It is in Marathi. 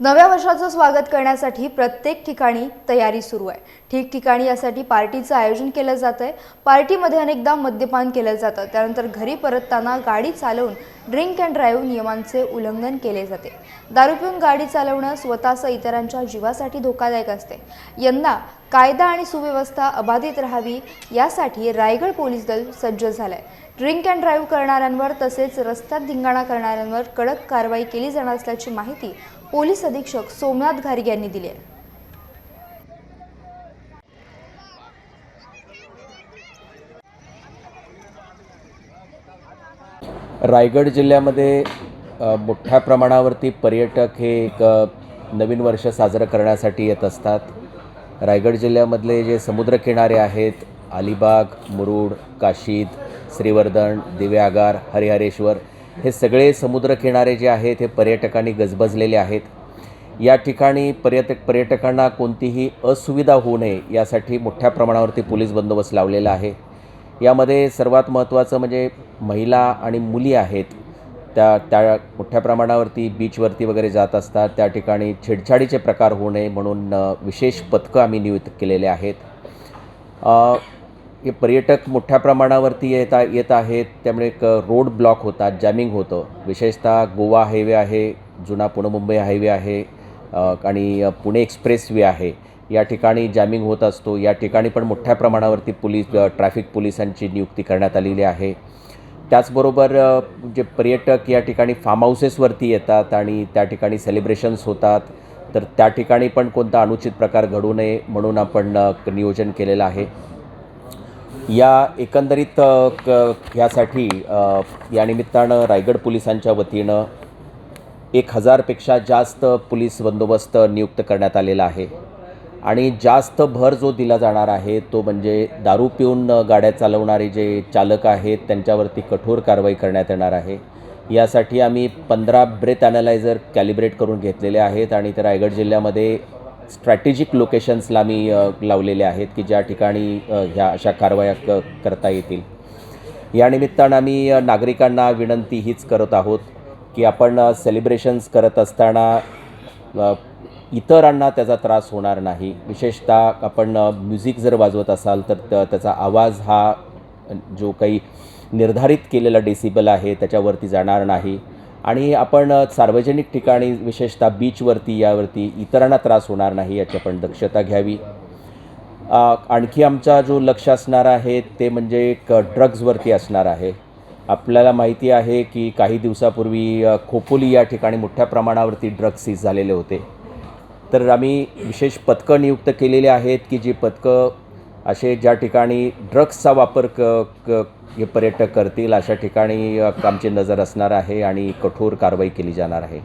नव्या वर्षाचं स्वागत करण्यासाठी प्रत्येक ठिकाणी तयारी सुरू आहे. ठिकठिकाणी यासाठी पार्टीचं आयोजन केलं जात आहे पार्टीमध्ये अनेकदा मद्यपान केलं जातं. त्यानंतर घरी परतताना गाडी चालवून ड्रिंक अँड ड्राईव्ह नियमांचे उल्लंघन केले जाते. दारू पिऊन गाडी चालवणं स्वतःसह इतरांच्या जीवासाठी धोकादायक असते. यंदा कायदा आणि सुव्यवस्था अबाधित राहावी यासाठी रायगड पोलीस दल सज्ज झालं आहे ड्रिंक अँड ड्राईव्ह करणाऱ्यांवर तसेच रस्त्यात धिंगाणा करणाऱ्यांवर कडक कारवाई केली जाणार असल्याची माहिती पोलीस अधीक्षक सोमनाथ घारगे यांनी दिली आहे. रायगड जिल्ह्यामध्ये मोठ्या प्रमाणावरती पर्यटक हे एक नवीन वर्ष साजरं करण्यासाठी येत असतात. रायगड जिल्ह्यामधले जे समुद्रकिनारे आहेत अलिबाग मुरुड काशीद श्रीवर्धन दिव्यागार हरिहरेश्वर हे सगळे समुद्रकिनारे जे आहेत हे पर्यटकांनी गजबजलेले आहेत. या ठिकाणी पर्यटक पर्यटकांना कोणतीही असुविधा होऊ नये यासाठी मोठ्या प्रमाणावरती पोलीस बंदोबस्त लावलेला आहे. यामध्ये सर्वात महत्त्वाचं म्हणजे महिला आणि मुली आहेत. त्या त्या मोठ्या प्रमाणावरती बीचवरती वगैरे जात असतात. त्या ठिकाणी छेडछाडीचे प्रकार होऊ नये म्हणून विशेष पथकं आम्ही नियुक्त केलेले आहेत. पर्यटक मोठ्या प्रमाणावरती येत येत आहेत. त्यामुळे एक रोड ब्लॉक होतात जॅमिंग होतं. विशेषतः गोवा हायवे आहे जुना पुणे मुंबई हायवे आहे आणि पुणे एक्सप्रेसवे आहे. या ठिकाणी जॅमिंग होत असतो. या ठिकाणी पण मोठ्या प्रमाणावरती पोलीस ट्रॅफिक पोलिसांची नियुक्ती करण्यात आलेली आहे. त्याचबरोबर जे पर्यटक या ठिकाणी फार्म हाऊसेसवरती येतात आणि त्या ठिकाणी सेलिब्रेशन्स होतात. तर त्या ठिकाणी पण कोणता अनुचित प्रकार घडू नये म्हणून आपण नियोजन केलेलं आहे. या एकंदरीत क ह्यासाठी या निमित्तानं रायगड पोलिसांच्या वतीनं एक हजारपेक्षा जास्त पोलीस बंदोबस्त नियुक्त करण्यात आलेला आहे. आणि जास्त भर जो दिला जाणार आहे तो म्हणजे दारू पिऊन गाड्या चालवणारे जे चालक आहेत त्यांच्यावरती कठोर कारवाई करण्यात येणार आहे. यासाठी आम्ही पंधरा ब्रेथ ॲनालायझर कॅलिब्रेट करून घेतलेले आहेत आणि ते रायगड जिल्ह्यामध्ये स्ट्रॅटेजिक लोकेशन्सला मी लावलेले आहेत की ज्या ठिकाणी ह्या अशा कारवाया क करता येतील. या निमित्तानं आम्ही नागरिकांना विनंती हीच करत आहोत की आपण सेलिब्रेशन्स करत असताना इतरांना त्याचा त्रास होणार नाही. विशेषतः आपण म्युझिक जर वाजवत असाल तर त- त्याचा आवाज हा जो काही निर्धारित केलेला डेसिबल आहे त्याच्यावरती जाणार नाही. आणि आपण सार्वजनिक ठिकाणी विशेषतः बीचवरती यावरती इतरांना त्रास होणार नाही याची आपण दक्षता घ्यावी. आणखी आमचा जो लक्ष असणार आहे ते म्हणजे एक ड्रग्जवरती असणार आहे. आपल्याला माहिती आहे की काही दिवसापूर्वी खोपोली या ठिकाणी मोठ्या प्रमाणावरती ड्रग्ज सीज झालेले होते. तर आम्ही विशेष पथकं नियुक्त केलेली आहेत की जी पथकं असे ज्या ठिकाणी ड्रग्सचा वापर क क हे पर्यटक करतील अशा ठिकाणी आमची नजर असणार आहे आणि कठोर कारवाई केली जाणार आहे.